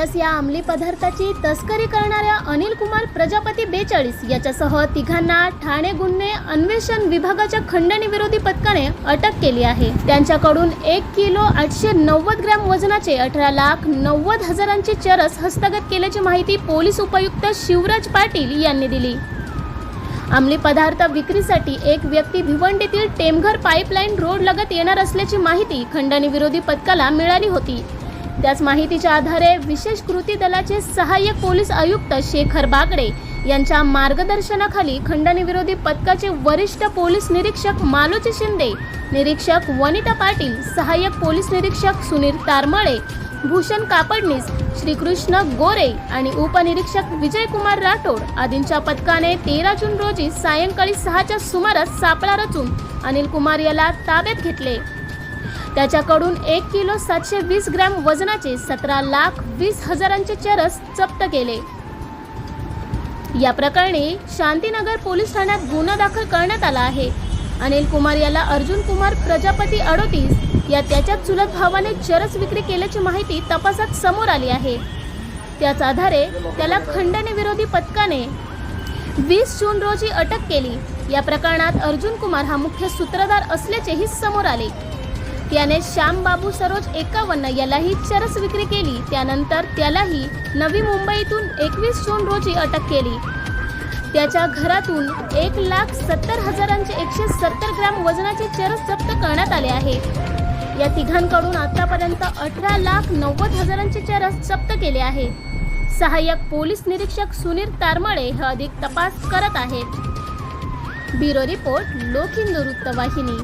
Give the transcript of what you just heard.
चरस या अंमली पदार्थाची तस्करी करणाऱ्या अनिल कुमार प्रजापती बेचाळीस याच्यासह तिघांना ठाणे गुन्हे अन्वेषण विभागाच्या खंडणी विरोधी पथकाने अटक केली आहे. त्यांच्याकडून एक किलो आठशे नव्वद ग्रॅम वजनाचे अठरा लाख नव्वद हजारांचे चरस हस्तगत केल्याची माहिती पोलीस उपायुक्त शिवराज पाटील यांनी दिली. अंमली पदार्थ विक्रीसाठी एक व्यक्ती भिवंडीतील टेमघर पाईपलाईन रोड लगत येणार असल्याची माहिती खंडणी विरोधी पथकाला मिळाली होती. त्याच माहितीच्या आधारे विशेष कृती दलाचे सहाय्यक पोलीस आयुक्त शेखर बागडे यांच्या मार्गदर्शनाखाली खंडणी विरोधी पथकाचे वरिष्ठ पोलीस निरीक्षक मालोजी शिंदे निरीक्षक वनिता पाटील सहाय्यक पोलीस निरीक्षक सुनील तारमळे भूषण कापडनीस श्रीकृष्ण गोरे आणि उपनिरीक्षक विजयकुमार राठोड आदींच्या पथकाने तेरा जून रोजी सायंकाळी सहाच्या सुमारास सापळा रचून अनिल कुमार याला ताब्यात घेतले. त्याच्याकडून एक किलो सातशे वीस ग्रॅम वजनाचे सतरा लाख वीस हजारांचे चरस जप्त केले. या प्रकरणी शांतीनगर पोलीस ठाण्यात गुन्हा दाखल करण्यात आला आहे. अनिल कुमार याला अर्जुन कुमार प्रजापती अडोतीस या त्याच्या चुलत भावाने चरस विक्री केल्याची माहिती तपासात समोर आली आहे. त्याच आधारे त्याला खंडणी विरोधी पथकाने वीस जून रोजी अटक केली. या प्रकरणात अर्जुन कुमार हा मुख्य सूत्रधार असल्याचेही समोर आले. त्याने श्यामबाबू सरोज एकावन्न यालाही चरस विक्री केली. त्यानंतर त्यालाही नवी मुंबईतून एकवीस जून रोजी अटक केली. त्याच्या घरातून एक लाख सत्तर हजारांचे एकशे सत्तर ग्रॅम वजनाचे चरस जप्त करण्यात आले आहे. या तिघांकडून आतापर्यंत अठरा लाख नव्वद हजारांचे चरस जप्त केले आहे. सहाय्यक पोलीस निरीक्षक सुनील तारमळे हे अधिक तपास करत आहेत. ब्युरो रिपोर्ट लोक हिंदू वृत्तवाहिनी.